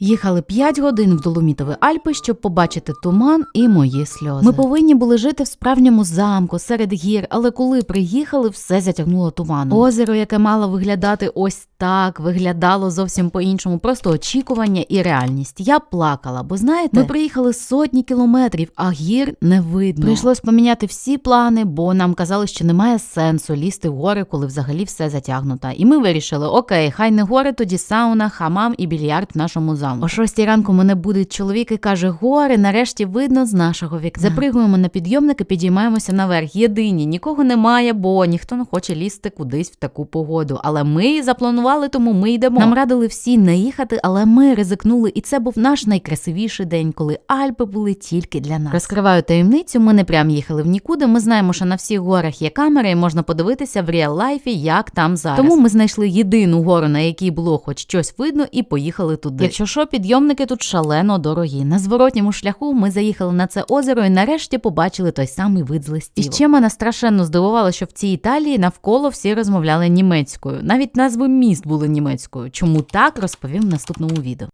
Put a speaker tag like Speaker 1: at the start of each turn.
Speaker 1: Їхали 5 годин в Доломітові Альпи, щоб побачити туман і мої сльози. Ми повинні були жити в справжньому замку серед гір, але коли приїхали, все затягнуло туманом. Озеро, яке мало виглядати ось так, виглядало зовсім по-іншому. Просто очікування і реальність. Я плакала, бо знаєте, ми приїхали сотні кілометрів, а гір не видно. Прийшлось поміняти всі плани, бо нам казали, що немає сенсу лізти в гори, коли взагалі все затягнуто. І ми вирішили: окей, хай не гори, тоді сауна, хамам і більярд в нашому замку. О шостій ранку мене буде чоловік і каже: гори, нарешті видно з нашого вікна. Запригуємо на підйомник і підіймаємося наверх. Єдині, нікого немає, бо ніхто не хоче лізти кудись в таку погоду. Але ми запланували, тому ми йдемо. Нам радили всі не їхати, але ми ризикнули, і це був наш найкрасивіший день, коли Альпи були тільки для нас. Розкриваю таємницю. Ми не прям їхали в нікуди. Ми знаємо, що на всіх горах є камери, і можна подивитися в реал лайфі, як там зараз. Тому ми знайшли єдину гору, на якій було хоч щось видно, і поїхали туди. Якщо що, підйомники тут шалено дорогі. На зворотньому шляху ми заїхали на це озеро і нарешті побачили той самий вид з листів. І ще мене страшенно здивувало, що в цій Італії навколо всі розмовляли німецькою. Навіть назви міст були німецькою. Чому так розповім в наступному відео.